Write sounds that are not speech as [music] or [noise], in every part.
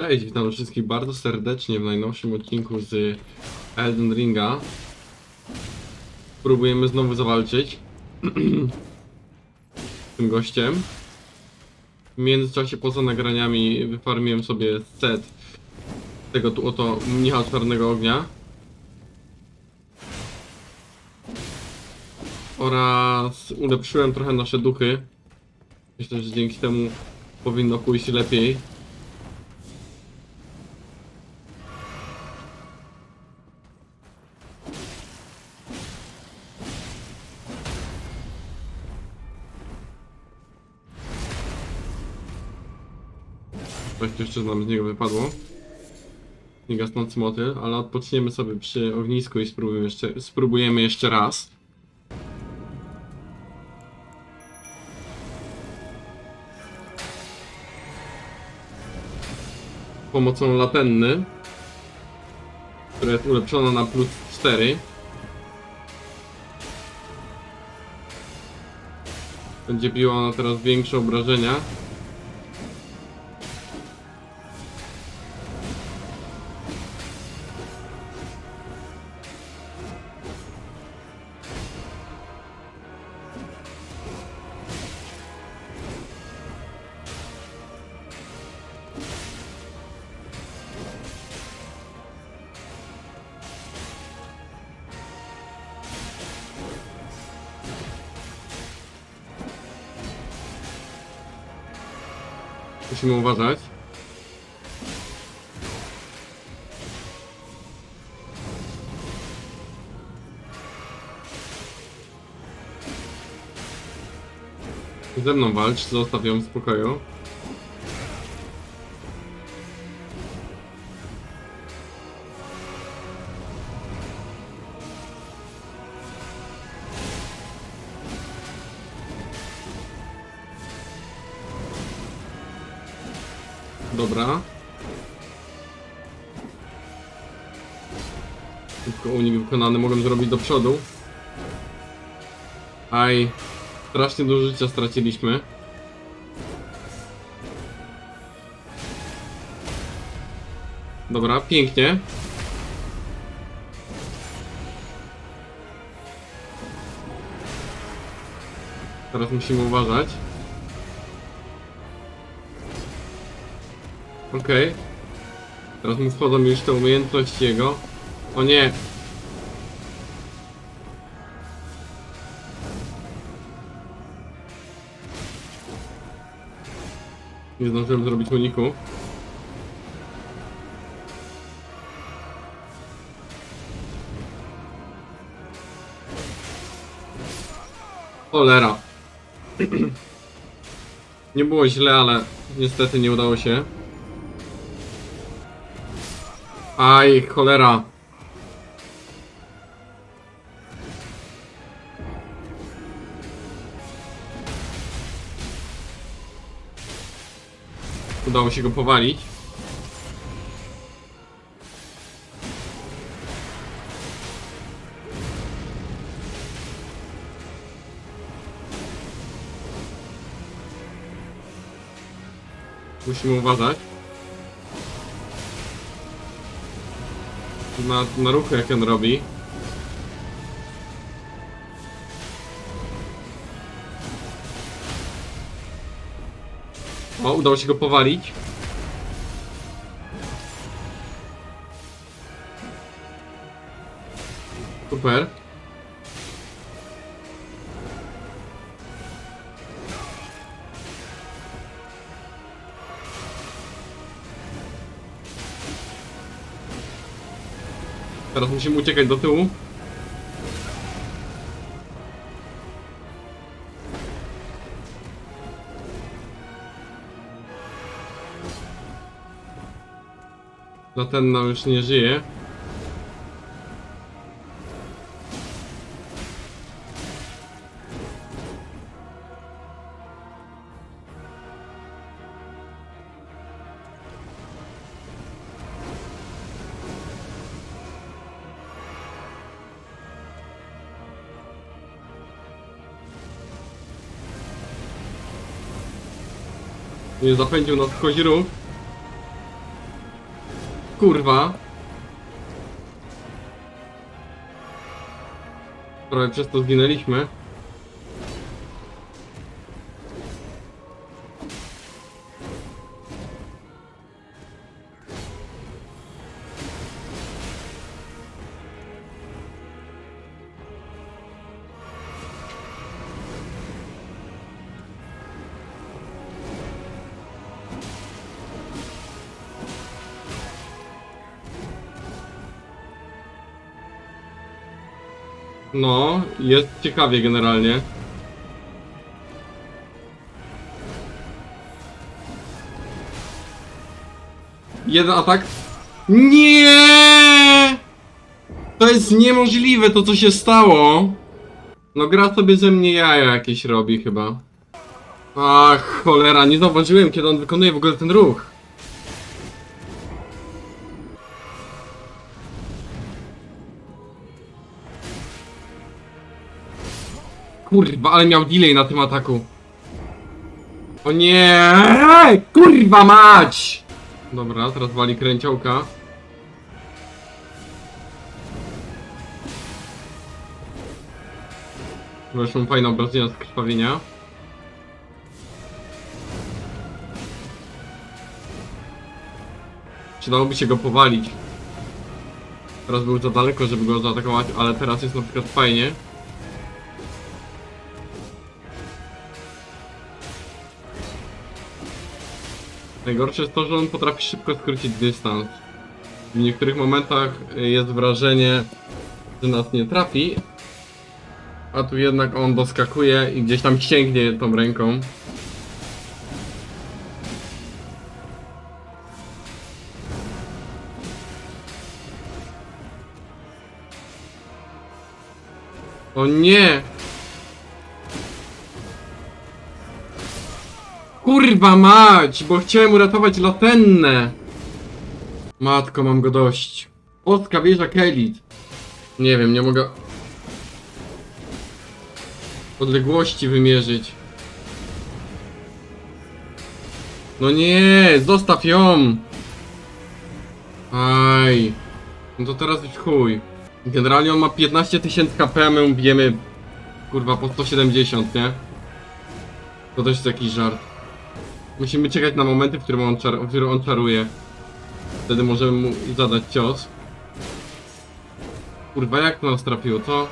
Cześć, witam wszystkich bardzo serdecznie w najnowszym odcinku z Elden Ringa. Próbujemy znowu zawalczyć [clears throat] z tym gościem. W międzyczasie poza nagraniami wyfarmiłem sobie set tego tu oto mnicha czarnego ognia. Oraz ulepszyłem trochę nasze duchy. Myślę, że dzięki temu powinno pójść lepiej. Jeszcze nam z niego wypadło. Nie gasnący motyl, ale odpoczniemy sobie przy ognisku i spróbujemy jeszcze, spróbujemy jeszcze raz. Pomocą latenny, która jest ulepszona na plus 4. Będzie biła ona teraz większe obrażenia. Musimy uważać. Ze mną walcz, zostaw ją w spokoju. Unik wykonany mogłem zrobić do przodu. Aj. Strasznie dużo życia straciliśmy. Dobra, pięknie. Teraz musimy uważać. Okej. Teraz mu wchodzą już te umiejętności jego. O nie! Nie zdążyłem zrobić uniku. Cholera. [clears throat] Nie było źle, ale niestety nie udało się. Aj, cholera. Udało się go powalić. Musimy uważać. na, na ruchy jak on robi. O, udało się go powalić. Super. Teraz musimy uciekać do tyłu. Zatenna już nie żyje. Nie zapędził nas kozi ruch. Kurwa. Prawie przez to zginęliśmy. Jest ciekawie generalnie. Jeden atak. Nie! To jest niemożliwe to co się stało. No gra sobie ze mnie jaja jakieś robi chyba. Ach, cholera, nie zauważyłem kiedy on wykonuje w ogóle ten ruch. Kurwa, ale miał delay na tym ataku. O nie! Kurwa mać! Dobra, teraz wali kręciołka. Zresztą fajna obrażenia z krwawienia. Przydałoby się go powalić. Teraz był za daleko, żeby go zaatakować, ale teraz jest na przykład fajnie. Najgorsze jest to, że on potrafi szybko skrócić dystans. W niektórych momentach jest wrażenie, że nas nie trafi, a tu jednak on doskakuje i gdzieś tam sięgnie tą ręką. O nie! Kurwa mać, bo chciałem uratować latennę. Matko, mam go dość. Polska wieża Kelit. Nie wiem, nie mogę... Odległości wymierzyć. No nie, zostaw ją! Aj. No to teraz już chuj. Generalnie on ma 15 tysięcy KP, my bijemy... Kurwa, po 170, nie? To też jest jakiś żart. Musimy czekać na momenty, w którym on, czar w którym on czaruje. Wtedy możemy mu zadać cios. Kurwa, jak nas trafiło, co?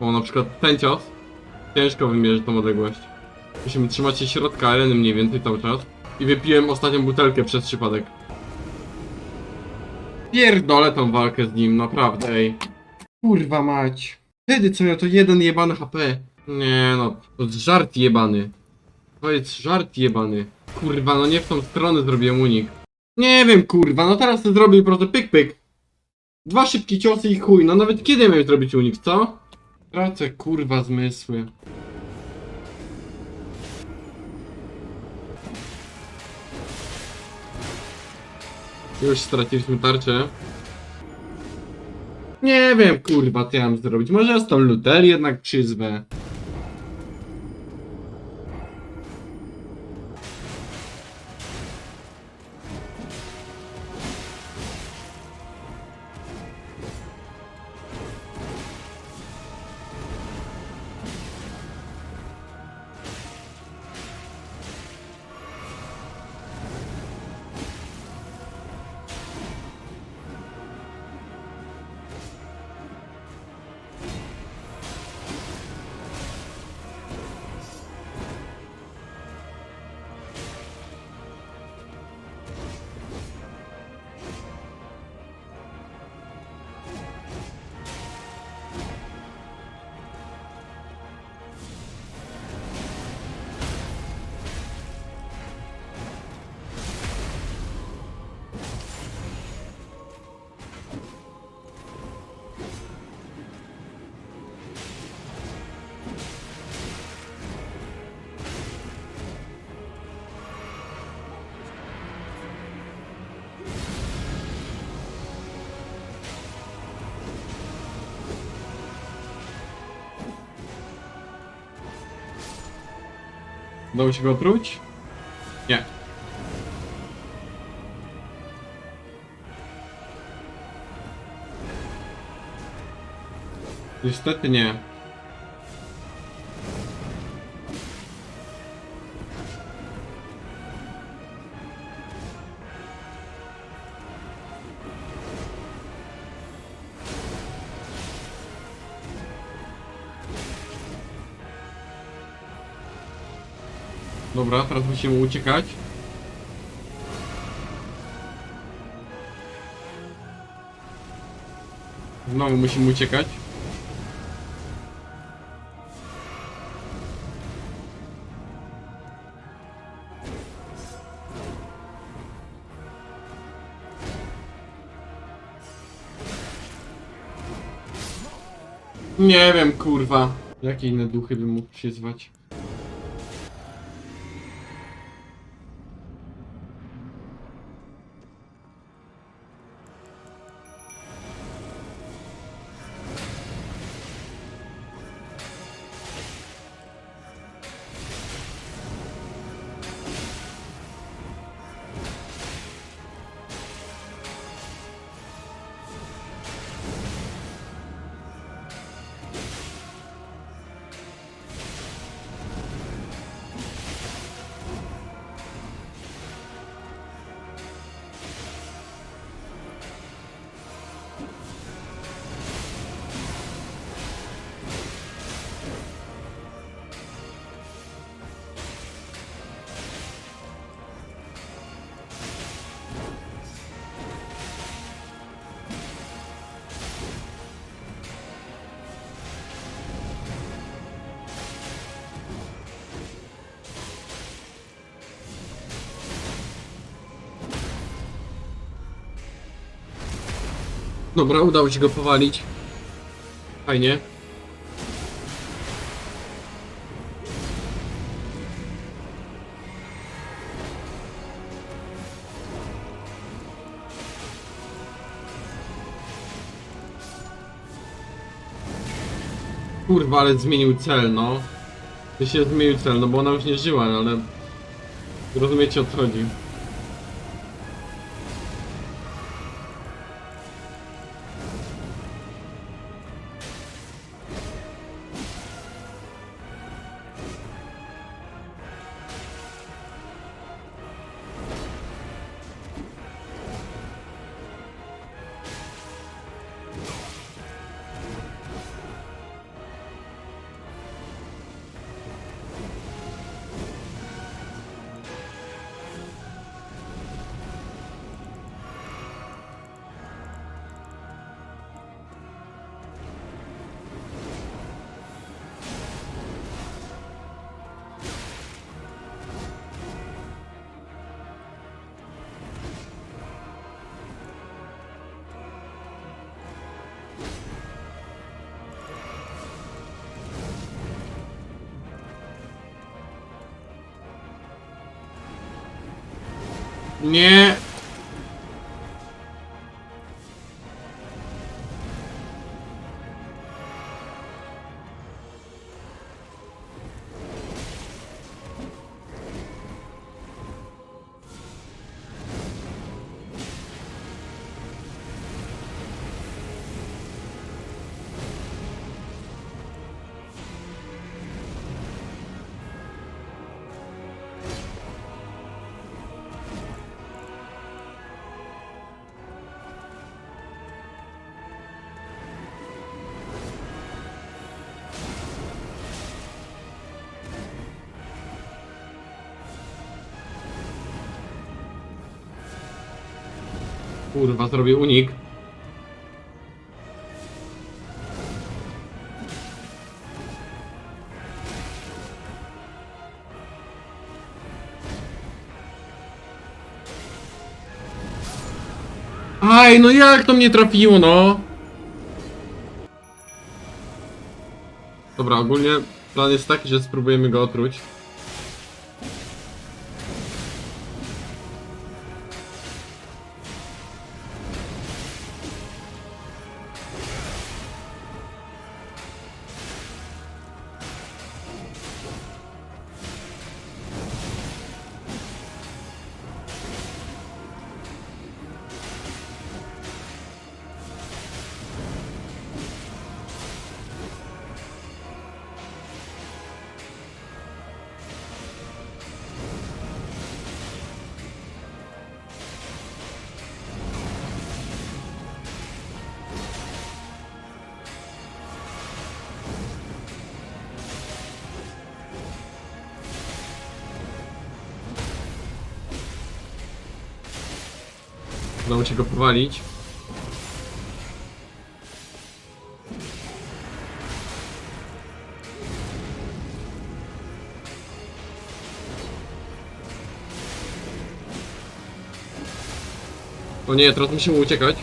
O, na przykład ten cios. Ciężko wymierzyć tą odległość. Musimy trzymać się środka areny mniej więcej cały czas. I wypiłem ostatnią butelkę przez przypadek. Pierdolę tą walkę z nim, naprawdę, ej. Kurwa mać. Wtedy co miał to jeden jebany HP. Nie no, to jest żart jebany. To jest żart jebany. Kurwa, no nie w tą stronę zrobiłem unik. Nie wiem, kurwa, no teraz to zrobię po prostu pyk pyk. Dwa szybkie ciosy i chuj, no nawet kiedy miałem zrobić unik, co? Tracę kurwa zmysły. Już straciliśmy tarczę. Nie wiem, kurwa, co ja mam zrobić. Może ja z tą Lutel jednak przyzwę. Udało się go otruć? Nie. Niestety nie. Dobra, teraz musimy uciekać. Znowu musimy uciekać. Nie wiem, kurwa. Jakie inne duchy bym mógł przyzwać? Dobra, udało się go powalić. Fajnie. Kurwa, ale zmienił cel, no. Ty się zmienił cel, no bo ona już nie żyła, no ale... Rozumiecie o co chodzi. Nie. Kurwa, zrobię unik. Aj, no jak to mnie trafiło, no? Dobra, ogólnie plan jest taki, że spróbujemy go otruć. Udało się go powalić. O nie, teraz musimy uciekać.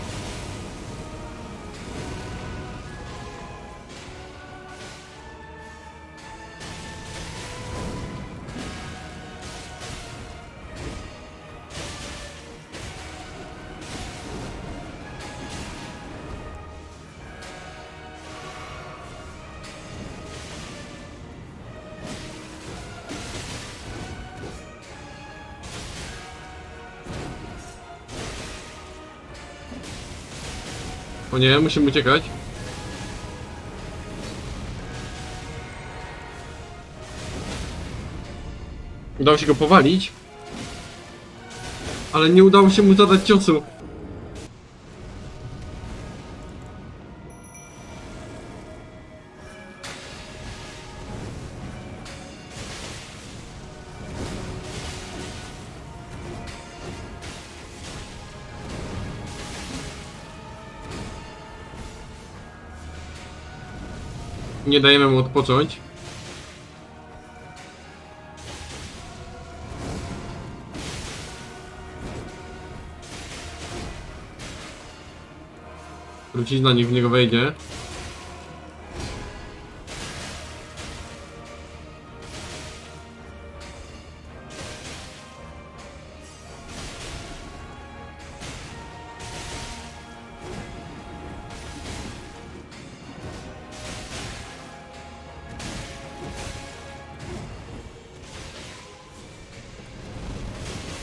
O nie, musimy uciekać. Udało się go powalić. Ale nie udało się mu zadać ciosu. Nie dajemy mu odpocząć. Trucizna niech w niego wejdzie.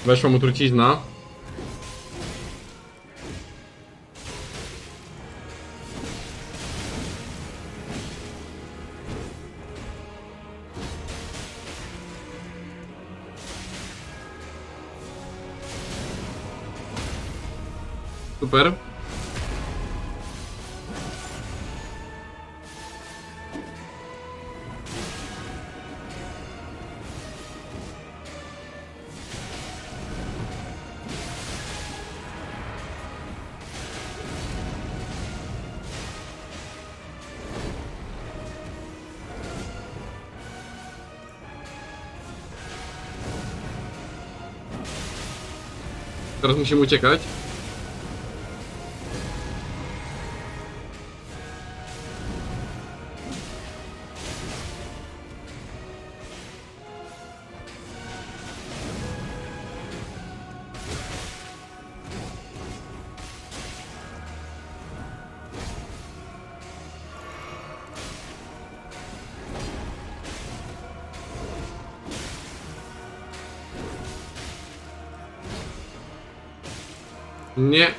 Weszła mu trucizna. Super. Teraz musimy uciekać. Nie.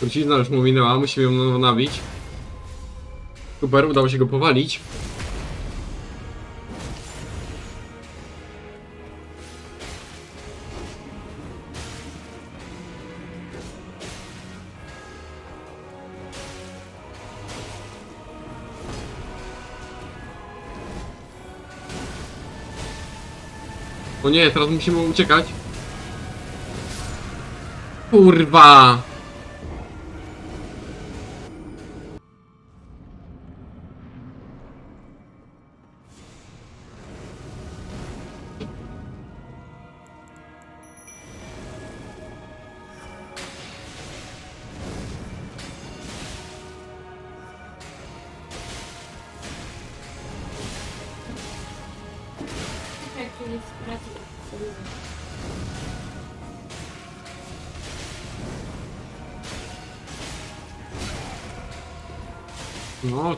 Trucizna już mu minęła, musimy ją nabić. Super, udało się go powalić. O nie, teraz musimy uciekać. Kurwa!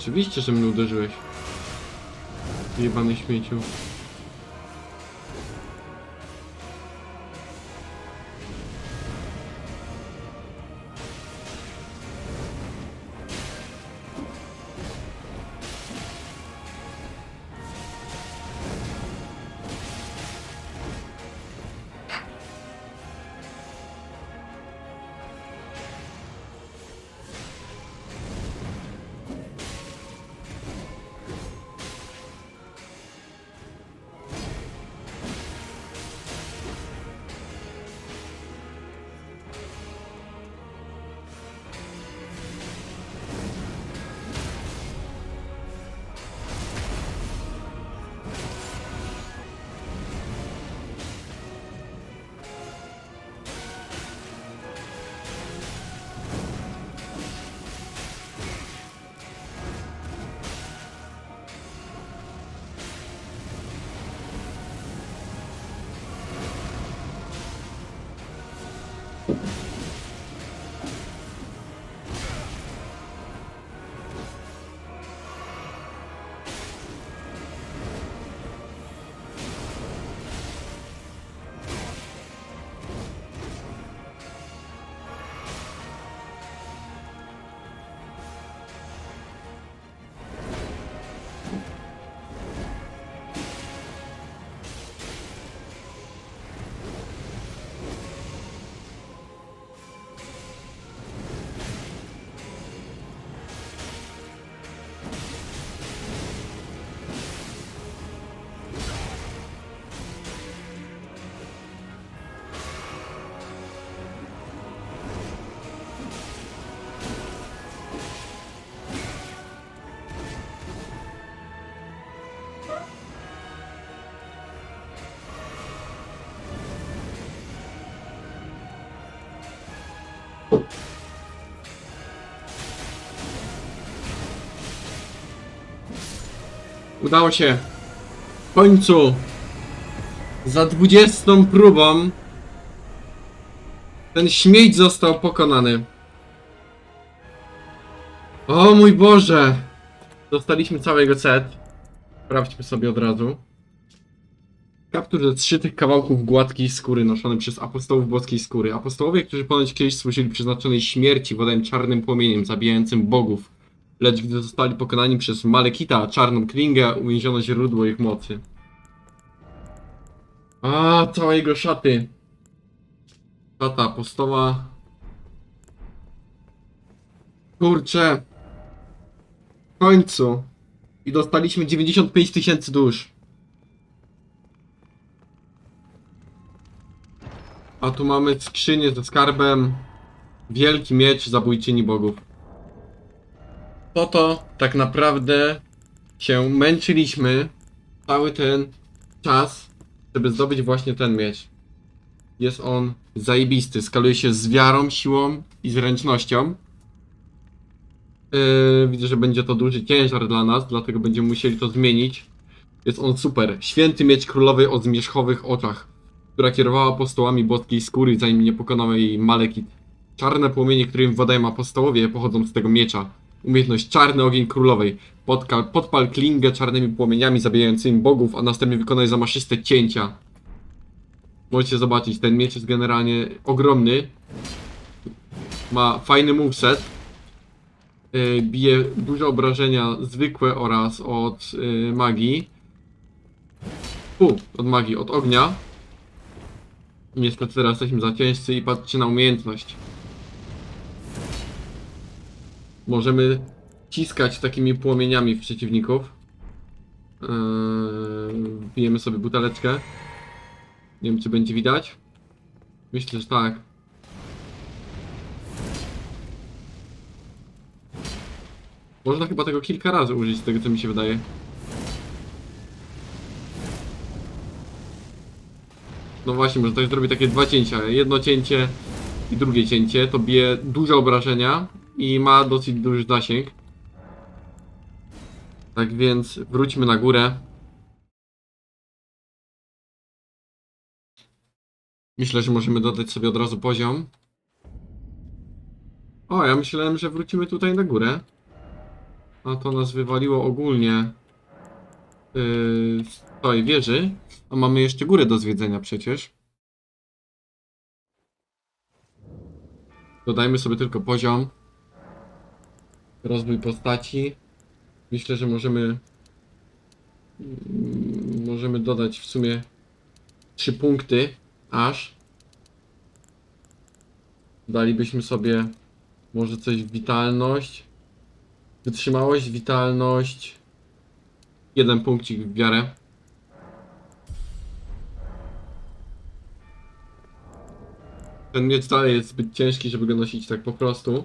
Oczywiście, że mnie uderzyłeś. Jebany śmieciu. Udało się. W końcu. Za 20 próbą. Ten śmieć został pokonany. O mój Boże! Dostaliśmy cały jego set. Sprawdźmy sobie od razu. Kaptur ze trzy tych kawałków gładkiej skóry noszony przez apostołów boskiej skóry. Apostołowie, którzy ponoć kiedyś służyli przeznaczonej śmierci wodajem czarnym płomieniem zabijającym bogów. Lecz gdy zostali pokonani przez Malekita, czarną klingę, uwięziono źródło ich mocy. A, całe jego szaty. Szata apostoła. Kurczę. W końcu. I dostaliśmy 95 tysięcy dusz. A tu mamy skrzynię ze skarbem. Wielki miecz zabójczyni bogów. Po to tak naprawdę się męczyliśmy cały ten czas, żeby zdobyć właśnie ten miecz. Jest on zajebisty. Skaluje się z wiarą, siłą i zręcznością. Yy, widzę, że będzie to duży ciężar dla nas, dlatego będziemy musieli to zmienić. Jest on super. Święty miecz królowej o zmierzchowych oczach, która kierowała apostołami boskiej skóry, zanim nie pokonał jej Malekit. Czarne płomienie, którym władają apostołowie, pochodzą z tego miecza. Umiejętność czarny ogień królowej. Podkal, podpal klingę czarnymi płomieniami zabijającymi bogów, a następnie wykonaj zamaszyste cięcia. Możecie zobaczyć, ten miecz jest generalnie ogromny. Ma fajny moveset. Yy, bije duże obrażenia zwykłe oraz od yy, magii. Fu, od magii, od ognia. Niestety teraz jesteśmy za ciężcy i patrzcie na umiejętność. Możemy ciskać takimi płomieniami w przeciwników. Yy, sobie buteleczkę. Nie wiem, czy będzie widać. Myślę, że tak. Można chyba tego kilka razy użyć, z tego co mi się wydaje. No właśnie, może też zrobię takie dwa cięcia. Jedno cięcie i drugie cięcie. To bije duże obrażenia i ma dosyć duży zasięg. Tak więc wróćmy na górę. Myślę, że możemy dodać sobie od razu poziom. O, ja myślałem, że wrócimy tutaj na górę. A to nas wywaliło ogólnie yy, z tej wieży. A mamy jeszcze górę do zwiedzenia przecież. Dodajmy sobie tylko poziom. Rozwój postaci. Myślę, że możemy mm, możemy dodać w sumie 3 punkty aż. Dalibyśmy sobie może coś witalność. Wytrzymałość, witalność. Jeden punkcik w wiarę. Ten miecz dalej jest zbyt ciężki, żeby go nosić tak po prostu.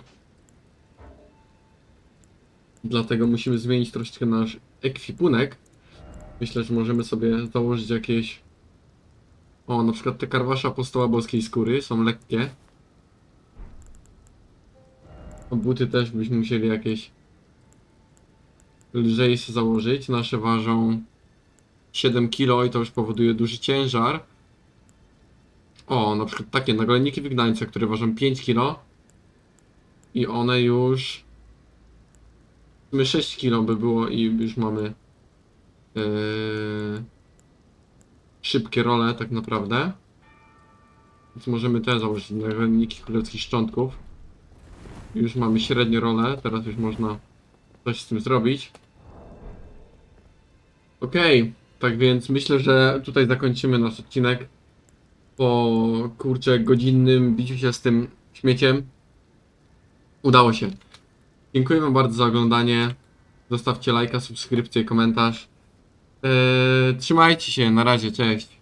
Dlatego musimy zmienić troszeczkę nasz ekwipunek. Myślę, że możemy sobie założyć jakieś... O, na przykład te karwasze apostoła boskiej skóry są lekkie. A buty też byśmy musieli jakieś lżej sobie założyć. Nasze ważą 7 kg i to już powoduje duży ciężar. O, na przykład takie nagoleniki wygnańca, które ważą 5 kg. I one już... Sumie 6 kg by było i już mamy... Yy, szybkie role tak naprawdę. Więc możemy te założyć nagoleniki królewskich szczątków. Już mamy średnie role, teraz już można coś z tym zrobić. Okej, tak więc myślę, że tutaj zakończymy nasz odcinek po kurczę godzinnym biciu się z tym śmieciem. Udało się. Dziękuję wam bardzo za oglądanie. Zostawcie lajka, subskrypcję, komentarz. Eee, trzymajcie się, na razie, cześć.